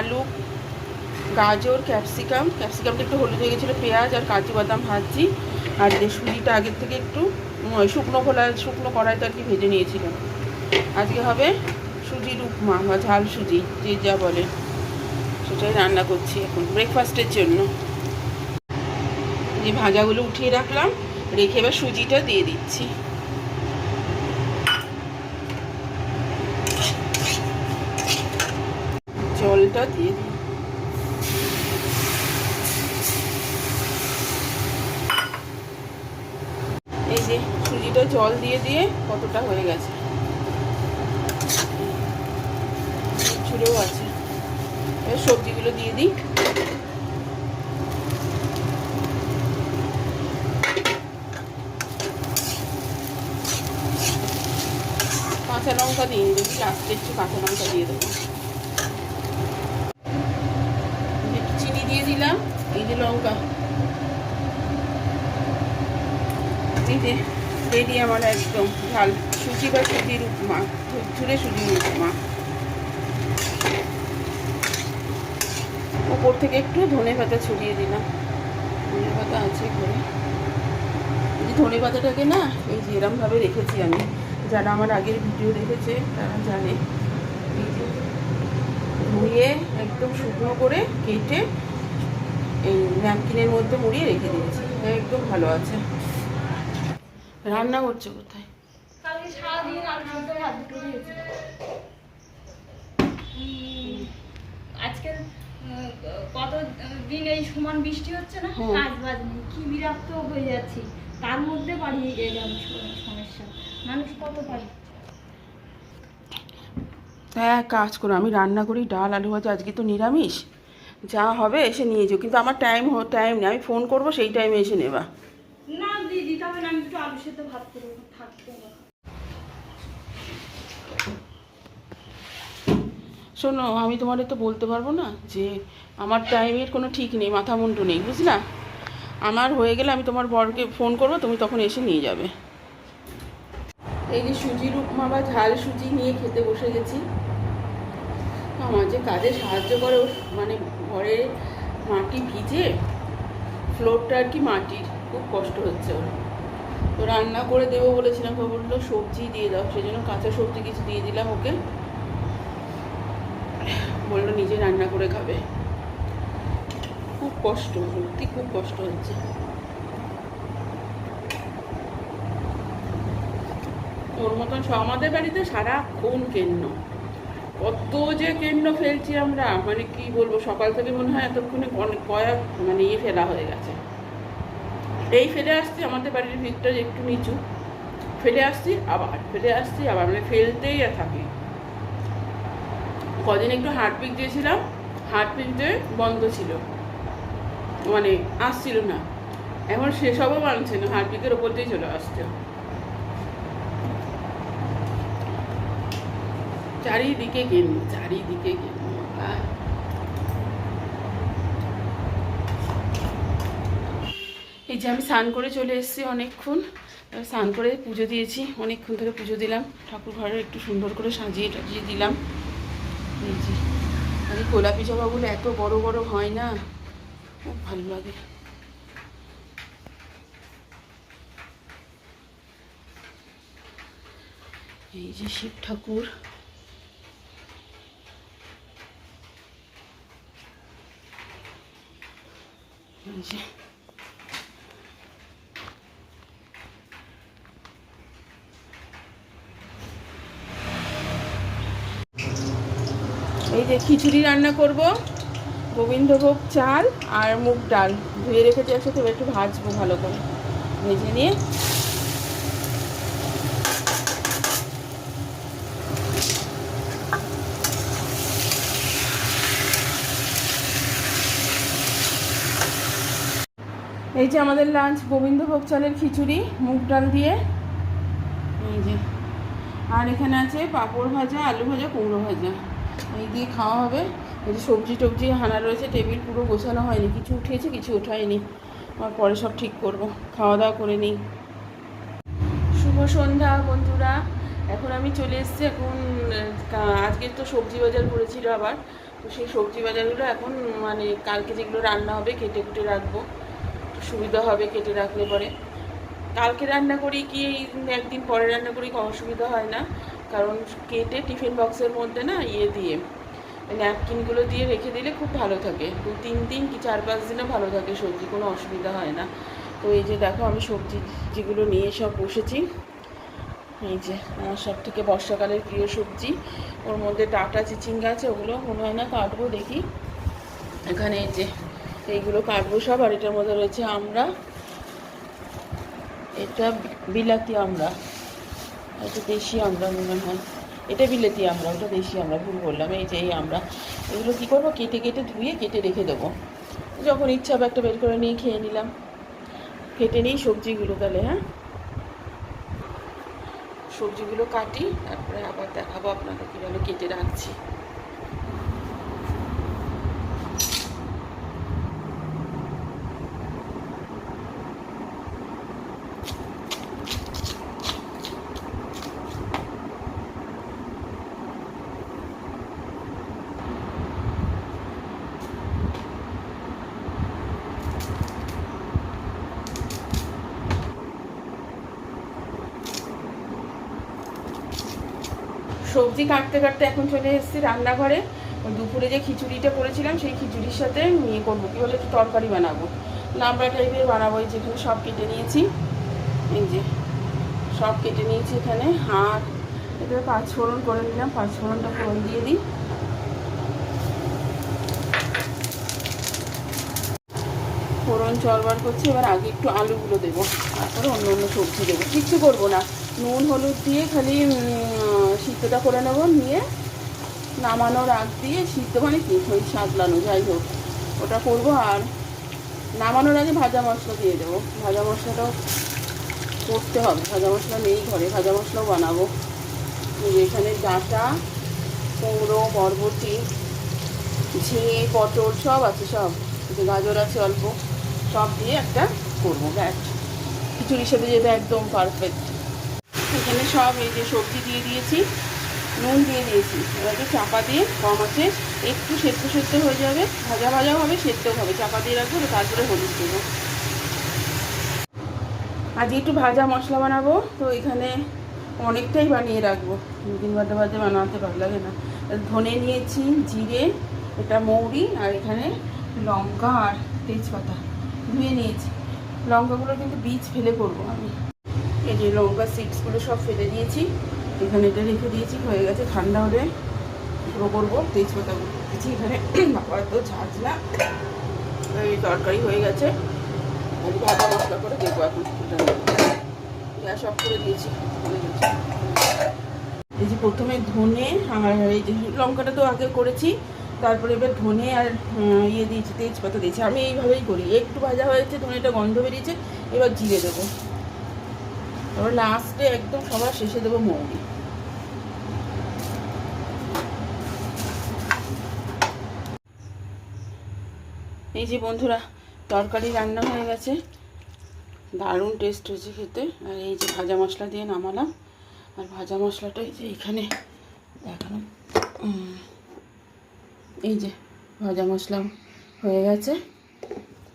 আলু, গাজর, ক্যাপসিকাম। ক্যাপসিকামটা একটু হলুদ হয়ে গেছিল, পেঁয়াজ আর কাজু বাদাম ভাজছি। আর যে সুজিটা আগের থেকে একটু শুকনো খোলা, শুকনো কড়াইতে আর কি ভেজে নিয়েছিলাম। আজকে হবে সুজির উপমা বা ঝাল সুজি, যে যা বলে। সেটাই রান্না করছি এখন ব্রেকফাস্টের জন্য। যে ভাজাগুলো উঠিয়ে রাখলাম, রেখে এবার সুজিটা দিয়ে দিচ্ছি। জলটা দিয়ে এই যে সুজিটা জল দিয়ে দিয়ে কতটা হয়ে গেছে। ছুড়েও আছে। এবার সবজিগুলো দিয়ে দিই। কাঁচা লঙ্কা দিয়ে দিই। লাস্টে একটু কাঁচা লঙ্কা দিয়ে দেবো এই যে একটু চিনি দিয়ে দিলাম, এই যে লঙ্কা। রেডি আমার একদম ঝাল। সুজি বা সুজির উপমা ঝুড়ে সুজির উপমা। ওপর থেকে একটু ধনে পাতা ছড়িয়ে দিলাম। ধনে পাতা আছে ঘরে ধনে পাতাটাকে না, এই যে এরমভাবে রেখেছি আমি। যারা আমার আগের ভিডিও দেখেছে, তারা জানে। ধুয়ে একদম শুকনো করে কেটে এই ন্যাপকিনের মধ্যে মুড়িয়ে রেখে দিয়েছি। একদম ভালো আছে। রান্না করছে কোথায়? আজকে উম, কত দিন এই সমান বৃষ্টি হচ্ছে না। কাজ বাজ নেই। কি বিরক্ত হয়ে যাচ্ছি। তার মধ্যে বাড়িয়ে গেলাম সমস্যা। মানুষ কত পারে? হ্যাঁ কাজ করো। আমি রান্না করি। ডাল আলু ভাজা। আজকে তো নিরামিষ। যা হবে এসে নিয়ে যাও। কিন্তু আমার টাইম টাইম নেই। আমি ফোন করব সেই টাইমে এসে নেবা। না দিয়ে দিতে আমি একটু আলু সেদ্ধ ভাত করব থাকতে শোনো আমি তোমাদের তো বলতে পারব না যে আমার টাইমের কোনো ঠিক নেই মাথা মুন্ডু নেই বুঝলা? আমার হয়ে গেলে আমি তোমার বরকে ফোন করব তুমি তখন এসে নিয়ে যাবে। এই যে সুজির উপমা বা ঝাল সুজি নিয়ে খেতে বসে গেছি। আমার কাজে সাহায্য করে মানে ঘরে মাটি ভিজে ফ্লোরটা আর কি মাটির, খুব কষ্ট হচ্ছে ওর। তো রান্না করে দেবো বলেছিলাম ও বলল সবজি দিয়ে দাও সেই জন্য কাঁচা সবজি কিছু দিয়ে দিলাম ওকে। বলল নিজে রান্না করে খাবে। খুব কষ্ট, সত্যি খুব কষ্ট হচ্ছে। ওর মতন আমাদের বাড়িতে সারাক্ষণ কেন্ন। কত যে কেন্ন ফেলছি আমরা মানে কি বলব, সকাল থেকে মনে হয় এতক্ষণে অনেক কয়েক মানে ইয়ে ফেলা হয়ে গেছে। এই ফেলে আসছি, আমাদের বাড়ির ভিতটা একটু নিচু। ফেলে আসছি, আবার ফেলে আসছি, আবার মানে ফেলতেই থাকি। কদিন একটু হার্টপিক দিয়েছিলাম হার্টপিক দিয়ে বন্ধ ছিল। মানে আসছিল না। এখন সেসবও মানছে না হার্টপিকের ওপর দিয়ে চলে আসছে। চারিদিকে কেন চারিদিকে আহ। এই যে আমি স্নান করে চলে এসেছি অনেকক্ষণ। স্নান করে পুজো দিয়েছি, অনেকক্ষণ ধরে পুজো দিলাম। ঠাকুর ঘরে একটু সুন্দর করে সাজিয়ে টাজিয়ে দিলাম। এই গোলাপি জবাগুলো এত বড় বড় হয় না, খুব ভালো লাগে। এই যে শিব ঠাকুর। যে এই যে খিচুড়ি রান্না করব। গোবিন্দভোগ চাল আর মুগ ডাল। ধুয়ে রেখেছি একসাথে একটু ভাজবো ভালো করে। ভেজে নিয়ে এই যে আমাদের লাঞ্চ গোবিন্দভোগ চালের খিচুড়ি, মুগ ডাল দিয়ে। এই যে। আর এখানে আছে পাঁপড় ভাজা, আলু ভাজা, কুমড়ো ভাজা। এই দিয়ে খাওয়া হবে। এই যে সবজি টবজি হানা রয়েছে, টেবিল পুরো গোছানো হয়নি। কিছু উঠিয়েছে, কিছু ওঠায়নি। আর পরে সব ঠিক করব। খাওয়া দাওয়া করে নিই। শুভ সন্ধ্যা, বন্ধুরা। এখন আমি চলে এসেছি এখন আজকে তো সবজি বাজার করেছিল আবার। তো সেই সবজি বাজারগুলো এখন মানে কালকে যেগুলো রান্না হবে, কেটে কুটে রাখব। সুবিধা হবে কেটে রাখলে পরে। কালকে রান্না করি কি একদিন পরে রান্না করি কোনো অসুবিধা হয় না। কারণ কেটে টিফিন বক্সের মধ্যে না ইয়ে দিয়ে, ন্যাপকিনগুলো দিয়ে রেখে দিলে খুব ভালো থাকে। দু, তিন দিন কি চার, পাঁচ দিনও ভালো থাকে সবজি, কোনো অসুবিধা হয় না। তো এই যে দেখো আমি সবজি যেগুলো নিয়ে সব বসেছি, এই যে আমার সব থেকে বর্ষাকালের প্রিয় সবজি, ওর মধ্যে টাটা চিচিঙ্গা আছে, ওগুলো মনে হয় না কাটবো দেখি। এখানে এই যে এইগুলো কাটবো সব, আর এটার মধ্যে রয়েছে আমরা। এটা বিলাতি আমরা। এটা দেশি আমরা মনে হয়। এটা বিলেতি আমরা, ওটা দেশি আমরা, ভুল বললাম। এই যে এই আমরা। এগুলো কী করব? কেটে কেটে ধুয়ে কেটে রেখে দেবো। যখন ইচ্ছা হবে একটা বের করে নিয়ে খেয়ে নিলাম। কেটে নিই সবজিগুলো তাহলে হ্যাঁ? সবজিগুলো কাটি, তারপরে আবার দেখাবো আপনাকে কীভাবে কেটে রাখছি। সবজি কাটতে কাটতে এখন চলে এসেছি রান্নাঘরে। দুপুরে যে খিচুড়িটা করেছিলাম, সেই খিচুড়ির সাথে নিয়ে করব। কী বলে, একটু তরকারি বানাবো। লামড়া টাইপের বানাবো, এই যেখানে সব কেটে নিয়েছি। এই যে, সব কেটে নিয়েছি এখানে। আর এটা পাঁচ ফোড়ন করে নিলাম। পাঁচ ফোড়নটা ফোড়ন দিয়ে দিই। ফোড়ন চলবার করছি, এবার আগে একটু আলুগুলো দেবো। তারপরে অন্য অন্য সবজি দেবো। কিচ্ছু করব না। নুন, হলুদ দিয়ে খালি সিদ্ধটা করে নেব, নিয়ে নামানোর আগ দিয়ে সিদ্ধ মানে কি? ওই সাঁতলানো, যাই হোক, ওটা করব আর নামানোর আগে ভাজা মশলা দিয়ে দেবো। ভাজা মশলাটাও করতে হবে। ভাজা মশলা নেই ঘরে, ভাজা মশলাও বানাবো। এখানে ডাঁটা, কুমড়ো, বরবটি, ঝিঙে, পটল সব আছে, সব। গাজর আছে অল্প, সব দিয়ে একটা করব ব্যাট খিচুড়ির সাথে যেটা একদম পারফেক্ট এখানে সব এই যে সবজি দিয়ে দিয়েছি, নুন দিয়ে দিয়েছি। এবারে চাপা দিয়ে কম আছে, একটু সেদ্ধ সেদ্ধ হয়ে যাবে, ভাজা ভাজাও হবে, সেদ্ধও হবে। চাপা দিয়ে রাখব তারপরে হলুদ দেবো। আজ একটু ভাজা মশলা বানাবো, তো এখানে অনেকটাই বানিয়ে রাখব। দিন বাদে বাদে বানাতে ভালো লাগে না। ধনে নিয়েছি, জিরে, এটা মৌরি, আর এখানে লঙ্কা আর তেজপাতা। ধুয়ে নিয়েছি। লঙ্কাগুলো কিন্তু বীজ ফেলে করব আমি। এই যে লঙ্কা সিডসগুলো সব ফেলে দিয়েছি। এখানে এটা রেখে দিয়েছি, হয়ে গেছে ঠান্ডা হলে গুঁড়ো করব। তেজপাতাগুলো দিয়েছি এখানে। বাবার তো ঝাঁজ না। এই তরকারি হয়ে গেছে। ভাজা মশলা করে দেবো এখন। গ্যাস অফ করে দিয়েছি। এই যে প্রথমে ধনে আর এই যে লঙ্কাটা তো আগে করেছি। তারপরে এবার ধনে আর ইয়ে দিয়েছি, তেজপাতা দিয়েছি। আমি এইভাবেই করি। একটু ভাজা হয়েছে, ধনেটা গন্ধ বেরিয়েছে, এবার জিরে দেবো। এবার লাস্টে একদম সবার শেষে দেবো মৌরি। এই যে বন্ধুরা, তরকারি রান্না হয়ে গেছে। দারুণ টেস্ট হয়েছে খেতে। আর এই যে ভাজা মশলা দিয়ে নামালাম। আর ভাজা মশলাটা এই যে এখানে দেখালাম। এই যে ভাজা মশলা হয়ে গেছে।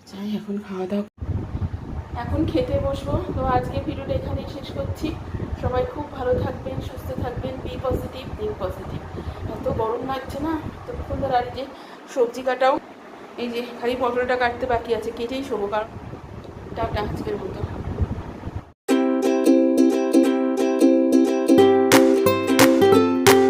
যাই, এখন খাওয়া দাওয়া এখন খেতে বসবো। তো আজকে ভিডিওটা এখানেই শেষ করছি। সবাই খুব ভালো থাকবেন, সুস্থ থাকবেন, বি পজিটিভ থিঙ্ক পজিটিভ। এত গরম লাগছে না? ততক্ষণ ধর আর যে সবজি কাটাও। এই যে খালি পটলটা কাটতে বাকি আছে, কেটেই শোবো। কারণ টাটা আজকের মতো।